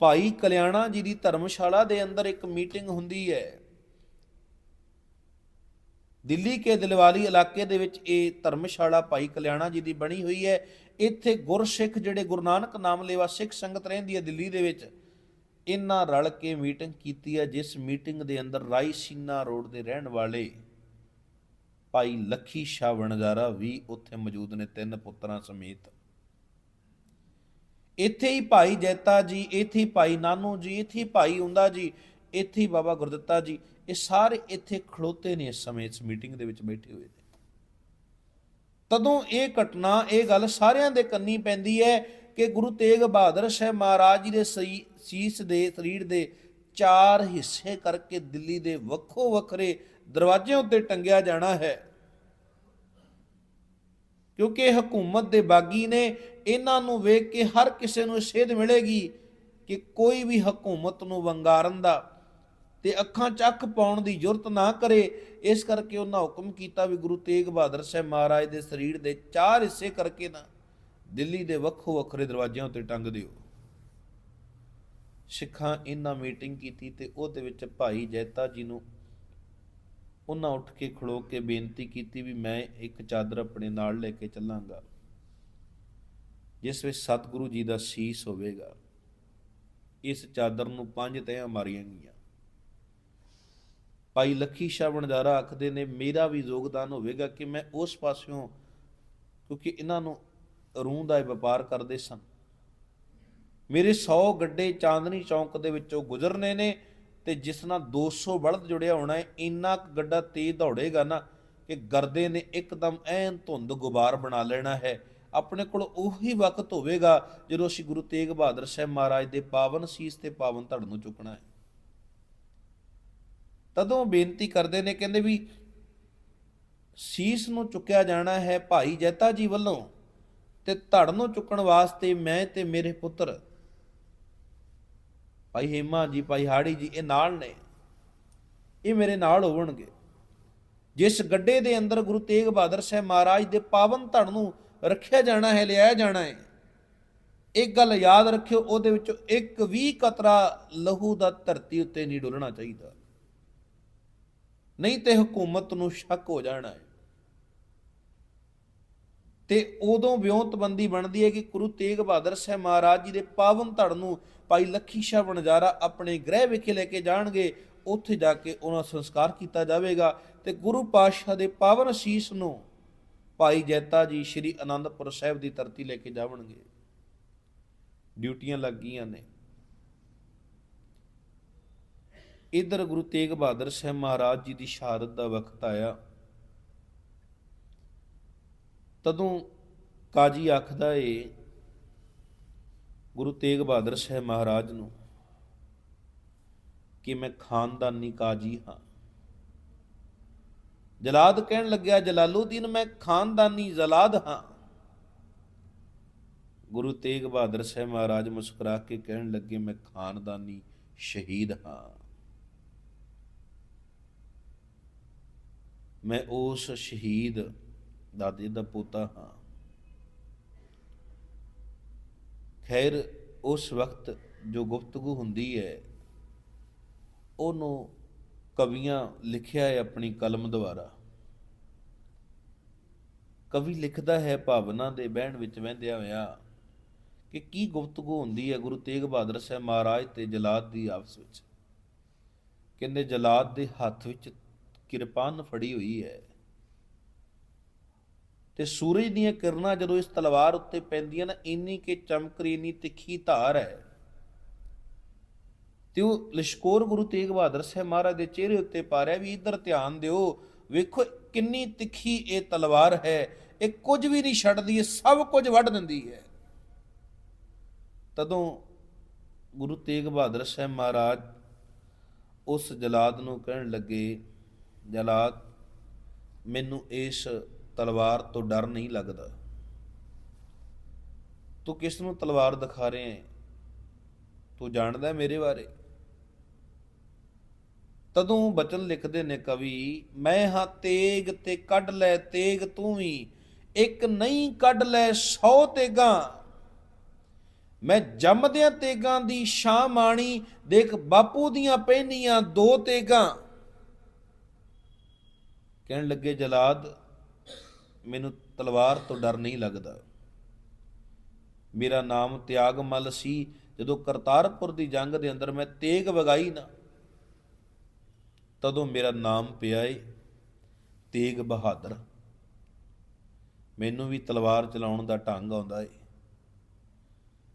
ਭਾਈ ਕਲਿਆਣਾ ਜੀ ਦੀ ਧਰਮਸ਼ਾਲਾ ਦੇ ਅੰਦਰ ਇੱਕ ਮੀਟਿੰਗ ਹੁੰਦੀ ਹੈ। ਦਿੱਲੀ ਕੇ ਦਿਲਵਾਲੀ ਇਲਾਕੇ ਦੇ ਵਿੱਚ ਇਹ ਧਰਮਸ਼ਾਲਾ ਭਾਈ ਕਲਿਆਣਾ ਜੀ ਦੀ ਬਣੀ ਹੋਈ ਹੈ। ਇੱਥੇ ਗੁਰਸਿੱਖ ਜਿਹੜੇ ਗੁਰੂ ਨਾਨਕ ਨਾਮ ਲੈਵਾ ਸਿੱਖ ਸੰਗਤ ਰਹਿੰਦੀ ਹੈ ਦਿੱਲੀ ਦੇ ਵਿੱਚ, ਇਹਨਾਂ ਰਲ ਕੇ ਮੀਟਿੰਗ ਕੀਤੀ ਹੈ, ਜਿਸ ਮੀਟਿੰਗ ਦੇ ਅੰਦਰ ਰਾਈਸੀਨਾ ਰੋਡ ਦੇ ਰਹਿਣ ਵਾਲੇ ਭਾਈ ਲੱਖੀ ਸ਼ਾਹ ਵਣਜਾਰਾ ਵੀ ਉੱਥੇ ਮੌਜੂਦ ਨੇ, ਤਿੰਨ ਪੁੱਤਰਾਂ ਸਮੇਤ। ਇੱਥੇ ਹੀ ਭਾਈ ਜੈਤਾ ਜੀ, ਇੱਥੇ ਹੀ ਭਾਈ ਨਾਨੂ ਜੀ, ਇੱਥੇ ਹੀ ਭਾਈ ਹੁੰਦਾ ਜੀ, ਇੱਥੇ ਹੀ ਬਾਬਾ ਗੁਰਦਿੱਤਾ ਜੀ, ਇਹ ਸਾਰੇ ਇੱਥੇ ਖੜੋਤੇ ਨੇ ਇਸ ਸਮੇਂ, ਇਸ ਮੀਟਿੰਗ ਦੇ ਵਿੱਚ ਬੈਠੇ ਹੋਏ ਨੇ। ਤਦੋਂ ਇਹ ਘਟਨਾ, ਇਹ ਗੱਲ ਸਾਰਿਆਂ ਦੇ ਕੰਨੀ ਪੈਂਦੀ ਹੈ ਕਿ ਗੁਰੂ ਤੇਗ ਬਹਾਦਰ ਸਾਹਿਬ ਮਹਾਰਾਜ ਜੀ ਦੇ ਸਈ- ਸੀਸ ਦੇ, ਸਰੀਰ ਦੇ ਚਾਰ ਹਿੱਸੇ ਕਰਕੇ ਦਿੱਲੀ ਦੇ ਵੱਖੋ ਵੱਖਰੇ ਦਰਵਾਜ਼ਿਆਂ ਉੱਤੇ ਟੰਗਿਆ ਜਾਣਾ ਹੈ। ਕਿਉਂਕਿ ਹਕੂਮਤ ਦੇ ਬਾਗੀ ਨੇ ਇਹਨਾਂ ਨੂੰ ਵੇਖ ਕੇ ਹਰ ਕਿਸੇ ਨੂੰ ਸੇਧ ਮਿਲੇਗੀ ਕਿ ਕੋਈ ਵੀ ਹਕੂਮਤ ਨੂੰ ਵੰਗਾਰਨ ਦਾ ਤੇ ਅੱਖਾਂ ਚੱਕ ਪਾਉਣ ਦੀ ਜ਼ਰੂਰਤ ਨਾ ਕਰੇ, ਇਸ ਕਰਕੇ ਉਹਨਾਂ ਹੁਕਮ ਕੀਤਾ ਵੀ ਗੁਰੂ ਤੇਗ ਬਹਾਦਰ ਸਾਹਿਬ ਮਹਾਰਾਜ ਦੇ ਸਰੀਰ ਦੇ ਚਾਰ ਹਿੱਸੇ ਕਰਕੇ ਨਾ ਦਿੱਲੀ ਦੇ ਵੱਖੋ ਵੱਖਰੇ ਦਰਵਾਜ਼ਿਆਂ ਉੱਤੇ ਟੰਗ ਦਿਓ। ਸਿੱਖਾਂ ਇਹਨਾਂ ਮੀਟਿੰਗ ਕੀਤੀ ਤੇ ਉਹਦੇ ਵਿੱਚ ਭਾਈ ਜੈਤਾ ਜੀ ਨੂੰ ਉਹਨਾਂ ਉੱਠ ਕੇ ਖੜੋ ਕੇ ਬੇਨਤੀ ਕੀਤੀ ਵੀ ਮੈਂ ਇੱਕ ਚਾਦਰ ਆਪਣੇ ਨਾਲ ਲੈ ਕੇ ਚੱਲਾਂਗਾ। ਜਿਸ ਵਿੱਚ ਸਤਿਗੁਰੂ ਜੀ ਦਾ ਸੀਸ ਹੋਵੇਗਾ, ਇਸ ਚਾਦਰ ਨੂੰ ਪੰਜ ਤਹਿਆਂ ਮਾਰੀਆਂ ਗਈਆਂ। ਭਾਈ ਲੱਖੀ ਸ਼ਾਹ ਵਣਜਾਰਾ ਆਖਦੇ ਨੇ, ਮੇਰਾ ਵੀ ਯੋਗਦਾਨ ਹੋਵੇਗਾ ਕਿ ਮੈਂ ਉਸ ਪਾਸਿਓਂ, ਕਿਉਂਕਿ ਇਹਨਾਂ ਨੂੰ ਰੂਹ ਦਾ ਵਪਾਰ ਕਰਦੇ ਸਨ। ਮੇਰੇ 100 ਗੱਡੇ ਚਾਂਦਨੀ ਚੌਂਕ ਦੇ ਵਿੱਚੋਂ ਗੁਜ਼ਰਨੇ ਨੇ ਤੇ ਜਿਸ ਨਾਲ 200 ਬਲਦ ਜੁੜਿਆ ਹੋਣਾ ਹੈ, ਇੰਨਾ ਕੁ ਗੱਡਾ ਤੇਜ਼ ਦੌੜੇਗਾ ਨਾ ਕਿ ਗਰਦੇ ਨੇ ਇੱਕਦਮ ਐਨ ਧੁੰਦ ਗੁਬਾਰ ਬਣਾ ਲੈਣਾ ਹੈ। ਆਪਣੇ ਕੋਲ ਉਹੀ ਵਕਤ ਹੋਵੇਗਾ ਜਦੋਂ ਅਸੀਂ ਗੁਰੂ ਤੇਗ ਬਹਾਦਰ ਸਾਹਿਬ ਮਹਾਰਾਜ ਦੇ ਪਾਵਨ ਸੀਸ ਤੇ ਪਾਵਨ ਧੜ ਨੂੰ ਚੁੱਕਣਾ ਹੈ। ਤਦੋਂ ਬੇਨਤੀ ਕਰਦੇ ਨੇ, ਕਹਿੰਦੇ ਵੀ ਸੀਸ ਨੂੰ ਚੁੱਕਿਆ ਜਾਣਾ ਹੈ ਭਾਈ ਜੈਤਾ ਜੀ ਵੱਲੋਂ ਤੇ ਧੜ ਨੂੰ ਚੁੱਕਣ ਵਾਸਤੇ ਮੈਂ ਤੇ ਮੇਰੇ ਪੁੱਤਰ, ਭਾਈ ਹੇਮਾ ਜੀ, ਭਾਈ ਹਾੜੀ ਜੀ, ਇਹ ਨਾਲ ਨੇ। ਇਹ ਮੇਰੇ ਨਾਲ ਹੋਣਗੇ ਜਿਸ ਗੱਡੇ ਦੇ ਅੰਦਰ ਗੁਰੂ ਤੇਗ ਬਹਾਦਰ ਸਾਹਿਬ ਮਹਾਰਾਜ ਦੇ ਪਾਵਨ ਧੜ ਨੂੰ ਰੱਖਿਆ ਜਾਣਾ ਹੈ, ਲਿਆਇਆ ਜਾਣਾ ਹੈ। ਇੱਕ ਗੱਲ ਯਾਦ ਰੱਖਿਓ, ਉਹਦੇ ਵਿੱਚੋਂ ਇੱਕ ਵੀ ਕਤਰਾ ਲਹੂ ਦਾ ਧਰਤੀ ਉੱਤੇ ਨਹੀਂ ਡੁੱਲਣਾ ਚਾਹੀਦਾ। ਨਹੀਂ ਤੇ ਹਕੂਮਤ ਨੂੰ ਸ਼ੱਕ ਹੋ ਜਾਣਾ ਹੈ। ਤੇ ਉਦੋਂ ਵਿਉਂਤਬੰਦੀ ਬਣਦੀ ਹੈ ਕਿ ਗੁਰੂ ਤੇਗ ਬਹਾਦਰ ਸਾਹਿਬ ਮਹਾਰਾਜ ਜੀ ਦੇ ਪਾਵਨ ਧੜ ਨੂੰ ਭਾਈ ਲੱਖੀ ਸ਼ਾਹ ਵਣਜਾਰਾ ਆਪਣੇ ਗ੍ਰਹਿ ਵਿਖੇ ਲੈ ਕੇ ਜਾਣਗੇ, ਉੱਥੇ ਜਾ ਕੇ ਉਹਨਾਂ ਦਾ ਸੰਸਕਾਰ ਕੀਤਾ ਜਾਵੇਗਾ ਤੇ ਗੁਰੂ ਪਾਤਸ਼ਾਹ ਦੇ ਪਾਵਨ ਅਸੀਸ ਨੂੰ ਭਾਈ ਜੈਤਾ ਜੀ ਸ੍ਰੀ ਅਨੰਦਪੁਰ ਸਾਹਿਬ ਦੀ ਧਰਤੀ ਲੈ ਕੇ ਜਾਵਣਗੇ। ਡਿਊਟੀਆਂ ਲੱਗ ਗਈਆਂ ਨੇ। ਇਧਰ ਗੁਰੂ ਤੇਗ ਬਹਾਦਰ ਸਾਹਿਬ ਮਹਾਰਾਜ ਜੀ ਦੀ ਸ਼ਹਾਦਤ ਦਾ ਵਕਤ ਆਇਆ। ਤਦੋਂ ਕਾਜੀ ਆਖਦਾ ਏ, ਗੁਰੂ ਤੇਗ ਬਹਾਦਰ ਸਾਹਿਬ ਮਹਾਰਾਜ ਨੂੰ, ਕਿ ਮੈਂ ਖਾਨਦਾਨੀ ਕਾਜੀ ਹਾਂ। ਜਲਾਦ ਕਹਿਣ ਲੱਗਿਆ, ਜਲਾਲੂਦੀਨ, ਮੈਂ ਖਾਨਦਾਨੀ ਜਲਾਦ ਹਾਂ। ਗੁਰੂ ਤੇਗ ਬਹਾਦਰ ਸਾਹਿਬ ਮਹਾਰਾਜ ਮੁਸਕਰਾ ਕੇ ਕਹਿਣ ਲੱਗੇ, ਮੈਂ ਖਾਨਦਾਨੀ ਸ਼ਹੀਦ ਹਾਂ। ਮੈਂ ਉਸ ਸ਼ਹੀਦ ਦਾਦੇ ਦਾ ਪੋਤਾ ਹਾਂ। ਖੈਰ, ਉਸ ਵਕਤ ਜੋ ਗੁਫ਼ਤਗੂ ਹੁੰਦੀ ਹੈ, ਉਹਨੂੰ ਕਵੀਆਂ ਲਿਖਿਆ ਹੈ ਆਪਣੀ ਕਲਮ ਦੁਆਰਾ। ਕਵੀ ਲਿਖਦਾ ਹੈ ਭਾਵਨਾ ਦੇ ਬਹਿਣ ਵਿੱਚ ਵਹਿੰਦਿਆ ਹੋਇਆ ਕਿ ਕੀ ਗੁਫ਼ਤਗੂ ਹੁੰਦੀ ਹੈ ਗੁਰੂ ਤੇਗ ਬਹਾਦਰ ਸਾਹਿਬ ਮਹਾਰਾਜ ਤੇ ਜਲਾਦ ਦੀ ਆਪਸ ਵਿੱਚ। ਕਹਿੰਦੇ ਜਲਾਦ ਦੇ ਹੱਥ ਵਿੱਚ ਕਿਰਪਾਨ ਫੜੀ ਹੋਈ ਹੈ। ਤੇ ਸੂਰਜ ਦੀਆਂ ਕਿਰਨਾਂ ਜਦੋਂ ਇਸ ਤਲਵਾਰ ਉੱਤੇ ਪੈਂਦੀਆਂ ਨਾ, ਇੰਨੀ ਕਿ ਚਮਕਰੀ ਇੰਨੀ ਤਿੱਖੀ ਧਾਰ ਹੈ। ਤੇ ਉਹ ਲਿਸ਼ਕੋਰ ਗੁਰੂ ਤੇਗ ਬਹਾਦਰ ਸਾਹਿਬ ਮਹਾਰਾਜ ਦੇ ਚਿਹਰੇ ਉੱਤੇ ਪਾ ਰਿਹਾ ਵੀ ਇੱਧਰ ਧਿਆਨ ਦਿਓ, ਵੇਖੋ ਕਿੰਨੀ ਤਿੱਖੀ ਇਹ ਤਲਵਾਰ ਹੈ, ਇਹ ਕੁਝ ਵੀ ਨਹੀਂ ਛੱਡਦੀ, ਇਹ ਸਭ ਕੁਝ ਵੱਢ ਦਿੰਦੀ ਹੈ। ਤਦੋਂ ਗੁਰੂ ਤੇਗ ਬਹਾਦਰ ਸਾਹਿਬ ਮਹਾਰਾਜ ਉਸ ਜਲਾਦ ਨੂੰ ਕਹਿਣ ਲੱਗੇ, ਜਲਾਦ, ਮੈਨੂੰ ਇਸ ਤਲਵਾਰ ਤੋਂ ਡਰ ਨਹੀਂ ਲੱਗਦਾ। ਤੂੰ ਕਿਸ ਨੂੰ ਤਲਵਾਰ ਦਿਖਾ ਰਿਹਾ ਹੈ? ਤੂੰ ਜਾਣਦਾ ਮੇਰੇ ਬਾਰੇ? ਤਦੋਂ ਬਚਨ ਲਿਖਦੇ ਨੇ ਕਵੀ, ਮੈਂ ਹਾਂ ਤੇਗ ਤੇ ਕੱਢ ਲੈ ਤੇਗ ਤੂੰ ਵੀ, ਇੱਕ ਨਹੀਂ ਕੱਢ ਲੈ 100 ਤੇਗਾ। ਮੈਂ ਜੰਮਦਿਆਂ ਤੇਗਾਂ ਦੀ ਸ਼ਾਹ ਮਾਣੀ, ਦੇਖ ਬਾਪੂ ਦੀਆਂ ਪਹਿਨੀਆਂ ਦੋ ਤੇਗਾਂ। ਕਹਿਣ ਲੱਗੇ ਜਲਾਦ, ਮੈਨੂੰ ਤਲਵਾਰ ਤੋਂ ਡਰ ਨਹੀਂ ਲੱਗਦਾ। ਮੇਰਾ ਨਾਮ ਤਿਆਗਮਲ ਸੀ, ਜਦੋਂ ਕਰਤਾਰਪੁਰ ਦੀ ਜੰਗ ਦੇ ਅੰਦਰ ਮੈਂ ਤੇਗ ਵਗਾਈ ਨਾ। ਤਦੋਂ ਮੇਰਾ ਨਾਮ ਪਿਆ ਏ ਤੇਗ ਬਹਾਦਰ। ਮੈਨੂੰ ਵੀ ਤਲਵਾਰ ਚਲਾਉਣ ਦਾ ਢੰਗ ਆਉਂਦਾ ਏ।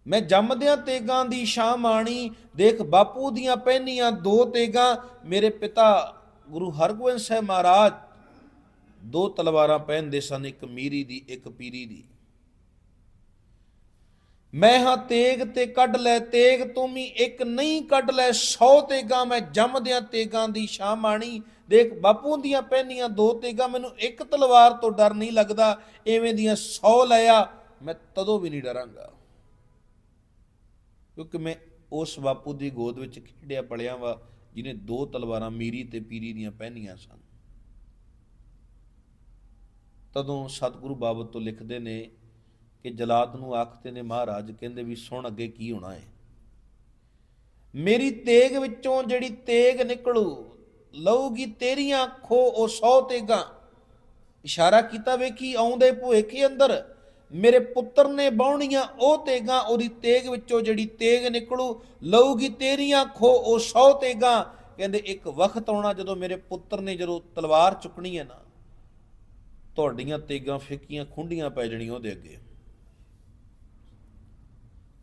ਮੈਂ ਜੰਮਦਿਆਂ ਤੇਗਾਂ ਦੀ ਸ਼ਾਹ ਮਾਣੀ, ਦੇਖ ਬਾਪੂ ਦੀਆਂ ਪਹਿਨੀਆਂ ਦੋ ਤੇਗਾਂ, ਮੇਰੇ ਪਿਤਾ ਗੁਰੂ ਹਰਗੋਬਿੰਦ ਸਾਹਿਬ ਮਹਾਰਾਜ ਦੋ ਤਲਵਾਰਾਂ ਪਹਿਨਦੇ ਸਨ, ਇੱਕ ਮੀਰੀ ਦੀ, ਇੱਕ ਪੀਰੀ ਦੀ। ਮੈਂ ਹਾਂ ਤੇਗ ਤੇ ਕੱਢ ਲੈ, ਤੇਗ ਤੂੰ ਵੀ ਇੱਕ ਨਹੀਂ ਕੱਢ ਲੈ 100 ਤੇਗਾਂ ਮੈਂ ਜੰਮਦਿਆਂ ਤੇਗਾਂ ਦੀ ਸ਼ਾਂ ਮਾਣੀ। ਦੇਖ, ਬਾਪੂ ਦੀਆਂ ਪਹਿਨੀਆਂ ਦੋ ਤੇਗਾਂ ਮੈਨੂੰ ਇੱਕ ਤਲਵਾਰ ਤੋਂ ਡਰ ਨਹੀਂ ਲੱਗਦਾ, ਐਵੇਂ ਦੀਆਂ 100 ਲਿਆ, ਮੈਂ ਤਦੋਂ ਵੀ ਨਹੀਂ ਡਰਾਂਗਾ। ਕਿਉਂਕਿ ਮੈਂ ਉਸ ਬਾਪੂ ਦੀ ਗੋਦ ਵਿੱਚ ਖੇਡਿਆ ਪਲਿਆ ਵਾ, ਜਿਹਨੇ ਦੋ ਤਲਵਾਰਾਂ ਮੀਰੀ ਤੇ ਪੀਰੀ ਦੀਆਂ ਪਹਿਨੀਆਂ ਸਨ। ਤਦੋਂ ਸਤਿਗੁਰੂ ਬਾਬਤ ਤੋਂ ਲਿਖਦੇ ਨੇ ਕਿ ਜਲਾਦ ਨੂੰ ਆਖਦੇ ਨੇ, ਮਹਾਰਾਜ ਕਹਿੰਦੇ ਵੀ ਸੁਣ ਅੱਗੇ ਕੀ ਹੋਣਾ ਹੈ ਮੇਰੀ ਤੇਗ ਵਿੱਚੋਂ ਜਿਹੜੀ ਤੇਗ ਨਿਕਲੂ, ਲਊਗੀ ਤੇਰੀਆਂ ਖੋ ਉਹ ਸੌ ਤੇਗਾਂ। ਇਸ਼ਾਰਾ ਕੀਤਾ ਵੇਖੀ, ਆਉਂਦੇ ਭੁਏਖੇ ਅੰਦਰ, ਮੇਰੇ ਪੁੱਤਰ ਨੇ ਬਾਉਣੀਆਂ ਉਹ ਤੇਗਾਂ, ਉਹਦੀ ਤੇਗ ਵਿੱਚੋਂ ਜਿਹੜੀ ਤੇਗ ਨਿਕਲੂ, ਲਊਗੀ ਤੇਰੀਆਂ ਖੋ ਉਹ ਸੌ ਤੇਗਾਂ। ਕਹਿੰਦੇ, ਇੱਕ ਵਕਤ ਆਉਣਾ ਜਦੋਂ ਮੇਰੇ ਪੁੱਤਰ ਨੇ ਜਦੋਂ ਤਲਵਾਰ ਚੁੱਕਣੀ ਹੈ ਨਾ, ਤੁਹਾਡੀਆਂ ਤੇਗਾਂ ਫਿੱਕੀਆਂ, ਖੁੰਡੀਆਂ ਪੈ ਜਣੀਆਂ ਉਹਦੇ ਅੱਗੇ।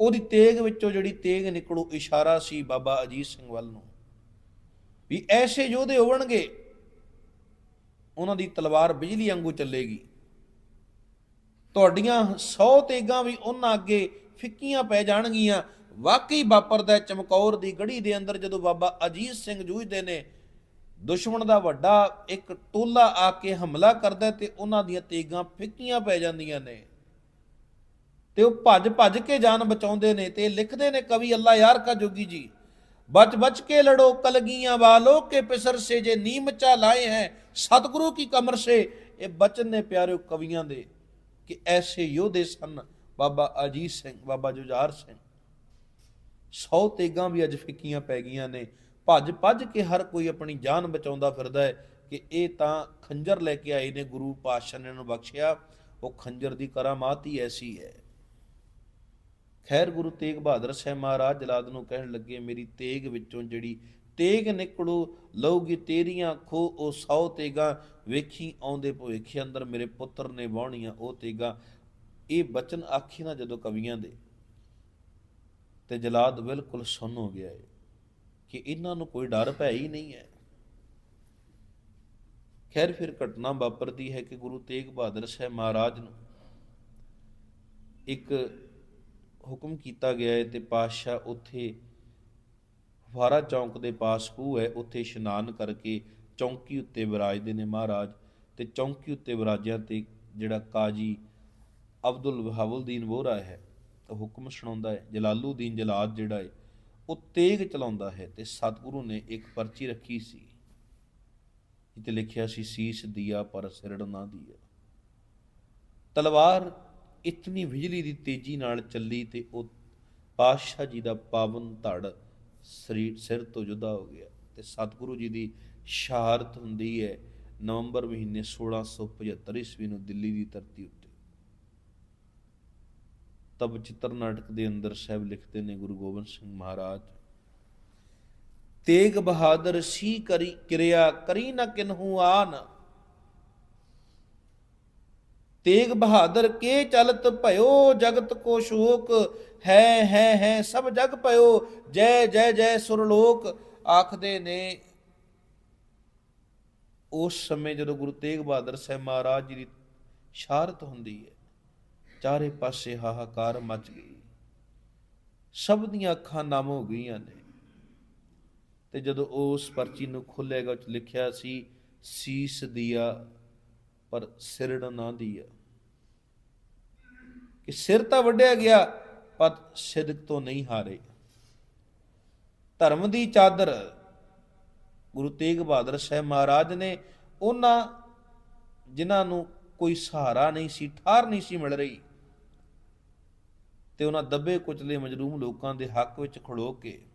ਉਹਦੀ ਤੇਗ ਵਿੱਚੋਂ ਜਿਹੜੀ ਤੇਗ ਨਿਕਲੂ, ਇਸ਼ਾਰਾ ਸੀ ਬਾਬਾ ਅਜੀਤ ਸਿੰਘ ਵੱਲ ਨੂੰ। ਵੀ ਐਸੇ ਯੋਧੇ ਹੋਣਗੇ ਉਹਨਾਂ ਦੀ ਤਲਵਾਰ ਬਿਜਲੀ ਵਾਂਗੂ ਚੱਲੇਗੀ। ਤੁਹਾਡੀਆਂ 100 ਤੇਗਾਂ ਵੀ ਉਹਨਾਂ ਅੱਗੇ ਫਿੱਕੀਆਂ ਪੈ ਜਾਣਗੀਆਂ। ਵਾਕਈ ਵਾਪਰਦਾ ਚਮਕੌਰ ਦੀ ਗੜੀ ਦੇ ਅੰਦਰ, ਜਦੋਂ ਬਾਬਾ ਅਜੀਤ ਸਿੰਘ ਜੂਝਦੇ ਨੇ। ਦੁਸ਼ਮਣ ਦਾ ਵੱਡਾ ਇੱਕ ਟੋਲਾ ਆ ਕੇ ਹਮਲਾ ਕਰਦਾ ਤੇ ਉਹਨਾਂ ਦੀਆਂ ਤੇਗਾਂ ਫਿੱਕੀਆਂ ਪੈ ਜਾਂਦੀਆਂ ਨੇ। ਤੇ ਉਹ ਭੱਜ ਭੱਜ ਕੇ ਜਾਨ ਬਚਾਉਂਦੇ ਨੇ ਤੇ ਲਿਖਦੇ ਨੇ ਕਵੀ ਅੱਲਾ ਯਾਰ ਕਾ ਜੋਗੀ ਜੀ। ਬਚ ਬਚ ਕੇ ਲੜੋ ਕਲਗੀਆਂ ਵਾਲੋ ਕੇ ਪਿਸਰ ਸੇ ਜੇ ਨੀਮ ਚਾ ਲਾਏ ਹੈ। ਸਤਿਗੁਰੂ ਕੀ ਕਮਰ ਸੇ ਇਹ ਬਚਨ ਨੇ ਪਿਆਰੇ ਕਵੀਆਂ ਦੇ ਕਿ ਐਸੇ ਯੋਧੇ ਸਨ ਬਾਬਾ ਅਜੀਤ ਸਿੰਘ, ਬਾਬਾ ਜੁਝਾਰ ਸਿੰਘ। ਸੌ ਤੇਗਾਂ ਵੀ ਅੱਜ ਫਿੱਕੀਆਂ ਪੈ ਗਈਆਂ ਨੇ। ਭੱਜ ਭੱਜ ਕੇ ਹਰ ਕੋਈ ਆਪਣੀ ਜਾਨ ਬਚਾਉਂਦਾ ਫਿਰਦਾ ਹੈ ਕਿ ਇਹ ਤਾਂ ਖੰਜਰ ਲੈ ਕੇ ਆਏ ਨੇ ਗੁਰੂ ਪਾਤਸ਼ਾਹ ਨੇ ਨੂੰ ਬਖਸ਼ਿਆ। ਉਹ ਖੰਜਰ ਦੀ ਕਰਾਮਾਤ ਹੀ ਐਸੀ ਹੈ। ਖੈਰ ਗੁਰੂ ਤੇਗ ਬਹਾਦਰ ਸਾਹਿਬ ਮਹਾਰਾਜ ਜਲਾਦ ਨੂੰ ਕਹਿਣ ਲੱਗੇ, ਮੇਰੀ ਤੇਗ ਵਿੱਚੋਂ ਜਿਹੜੀ ਤੇਗ ਨਿਕਲੂ, ਲਊਗੀ ਤੇਰੀਆਂ ਖੋ ਉਹ ਸੌ ਤੇਗਾ ਵੇਖੀ ਆਉਂਦੇ ਭੁਵੇਖੇ ਅੰਦਰ, ਮੇਰੇ ਪੁੱਤਰ ਨੇ ਵਾਹਣੀਆਂ ਉਹ ਤੇਗਾ। ਇਹ ਬਚਨ ਆਖੀ ਨਾ ਜਦੋਂ ਕਵੀਆਂ ਦੇ ਤੇ ਜਲਾਦ ਬਿਲਕੁਲ ਸੁੰਨ ਹੋ ਗਿਆ ਹੈ ਕਿ ਇਹਨਾਂ ਨੂੰ ਕੋਈ ਡਰ ਭੈ ਹੀ ਨਹੀਂ ਹੈ। ਖੈਰ ਫਿਰ ਘਟਨਾ ਵਾਪਰਦੀ ਹੈ ਕਿ ਗੁਰੂ ਤੇਗ ਬਹਾਦਰ ਸਾਹਿਬ ਮਹਾਰਾਜ ਨੂੰ ਇੱਕ ਹੁਕਮ ਕੀਤਾ ਗਿਆ ਹੈ ਤੇ ਪਾਤਸ਼ਾਹ ਉੱਥੇ ਫਾਰਾ ਚੌਂਕ ਦੇ ਪਾਸ ਖੂਹ ਹੈ, ਉੱਥੇ ਇਸ਼ਨਾਨ ਕਰਕੇ ਚੌਂਕੀ ਉੱਤੇ ਵਿਰਾਜਦੇ ਨੇ ਮਹਾਰਾਜ ਤੇ ਚੌਂਕੀ ਉੱਤੇ ਵਿਰਾਜਿਆਂ ਤੇ ਜਿਹੜਾ ਕਾਜੀ ਅਬਦੁਲ ਵਹਾਬੁਲਦੀਨ ਵੋਹਰਾ ਹੈ, ਉਹ ਹੁਕਮ ਸੁਣਾਉਂਦਾ ਹੈ, ਜਲਾਲੂਦੀਨ ਜਲਾਦ ਜਿਹੜਾ ਹੈ, ਉਹ ਤੇਗ ਚਲਾਉਂਦਾ ਹੈ ਤੇ ਸਤਿਗੁਰੂ ਨੇ ਇੱਕ ਪਰਚੀ ਰੱਖੀ ਸੀ ਜਿੱਤੇ ਲਿਖਿਆ ਸੀ, ਸੀਸ ਦਿਆ ਪਰ ਸਿਰੜ ਨਾ ਦਿਆ। ਤਲਵਾਰ ਇਤਨੀ ਬਿਜਲੀ ਦੀ ਤੇਜ਼ੀ ਨਾਲ ਚੱਲੀ ਤੇ ਉਹ ਪਾਤਸ਼ਾਹ ਜੀ ਦਾ ਪਾਵਨ ਧੜ ਸਰੀਰ, ਸਿਰ ਤੋਂ ਜੁਦਾ ਹੋ ਗਿਆ ਤੇ ਸਤਿਗੁਰੂ ਜੀ ਦੀ ਸ਼ਹਾਦਤ ਹੁੰਦੀ ਹੈ ਨਵੰਬਰ ਮਹੀਨੇ 1675 ਈਸਵੀ ਨੂੰ ਦਿੱਲੀ ਦੀ ਧਰਤੀ ਉੱਤੇ। ਤਬ ਚਿੱਤਰ ਨਾਟਕ ਦੇ ਅੰਦਰ ਸਾਹਿਬ ਲਿਖਦੇ ਨੇ ਗੁਰੂ ਗੋਬਿੰਦ ਸਿੰਘ ਮਹਾਰਾਜ, ਤੇਗ ਬਹਾਦਰ ਸੀ ਕਰੀ ਕਿਰਿਆ ਕਰੀ ਨ ਕਿਨਹੂ ਆਨ ਤੇਗ ਬਹਾਦਰ ਕੇ ਚਲਤ ਭਇਓ, ਜਗਤ ਕੋ ਸ਼ੋਕ ਹੈ ਹੈ ਹੈ, ਸਭ ਜਗ ਭਇਓ, ਜੈ ਜੈ ਜੈ ਸੁਰਲੋਕ ਆਖਦੇ ਨੇ। ਉਸ ਸਮੇਂ ਜਦੋਂ ਗੁਰੂ ਤੇਗ ਬਹਾਦਰ ਸਾਹਿਬ ਮਹਾਰਾਜ ਜੀ ਦੀ ਸ਼ਹਾਦਤ ਹੁੰਦੀ ਹੈ, ਚਾਰੇ ਪਾਸੇ ਹਾਹਾਕਾਰ ਮਚ ਗਈ। ਸਭ ਦੀਆਂ ਅੱਖਾਂ ਨਮ ਹੋ ਗਈਆਂ ਨੇ। ਤੇ ਜਦੋਂ ਉਸ ਪਰਚੀ ਨੂੰ ਖੋਲੇਗਾ ਉਹ ਲਿਖਿਆ ਸੀ, ਸੀਸ ਦਿਆ ਪਰ ਸਿਰੜ ਨਾ ਦਿਆ। ਕਿ ਸਿਰ ਤਾਂ ਵੱਢਿਆ ਗਿਆ, ਪਰ ਸਿਦਕ ਤੋਂ ਨਹੀਂ ਹਾਰੇ। ਧਰਮ ਦੀ ਚਾਦਰ ਗੁਰੂ ਤੇਗ ਬਹਾਦਰ ਸਾਹਿਬ ਮਹਾਰਾਜ ਨੇ ਉਹਨਾਂ ਜਿਨ੍ਹਾਂ ਨੂੰ ਕੋਈ ਸਹਾਰਾ ਨਹੀਂ ਸੀ, ਠਾਰ ਨਹੀਂ ਸੀ ਮਿਲ ਰਹੀ, ਤੇ ਉਹਨਾਂ ਦੱਬੇ ਕੁਚਲੇ ਮਜਲੂਮ ਲੋਕਾਂ ਦੇ ਹੱਕ ਵਿੱਚ ਖੜੋ ਕੇ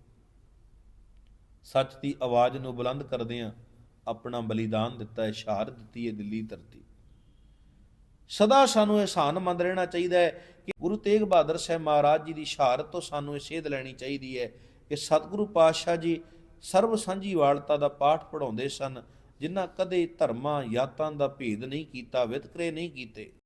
ਸੱਚ ਦੀ ਆਵਾਜ਼ ਨੂੰ ਬੁਲੰਦ ਕਰਦਿਆਂ ਆਪਣਾ ਬਲੀਦਾਨ ਦਿੱਤਾ ਹੈ ਸ਼ਹਾਦਤ ਦਿੱਤੀ ਹੈ ਦਿੱਲੀ ਧਰਤੀ। ਸਦਾ ਸਾਨੂੰ ਇਹਸਾਨਮੰਦ ਰਹਿਣਾ ਚਾਹੀਦਾ ਹੈ ਕਿ ਗੁਰੂ ਤੇਗ ਬਹਾਦਰ ਸਾਹਿਬ ਮਹਾਰਾਜ ਜੀ ਦੀ ਸ਼ਹਾਦਤ ਤੋਂ ਸਾਨੂੰ ਇਹ ਸੇਧ ਲੈਣੀ ਚਾਹੀਦੀ ਹੈ ਕਿ ਸਤਿਗੁਰੂ ਪਾਤਸ਼ਾਹ ਜੀ ਸਰਬ ਸਾਂਝੀ ਵਾਲਤਾ ਦਾ ਪਾਠ ਪੜਾਉਂਦੇ ਸਨ, ਜਿਨ੍ਹਾਂ ਕਦੇ ਧਰਮਾਂ, ਯਾਤਾਂ ਦਾ ਭੇਦ ਨਹੀਂ ਕੀਤਾ, ਵਿਤਕਰੇ ਨਹੀਂ ਕੀਤੇ।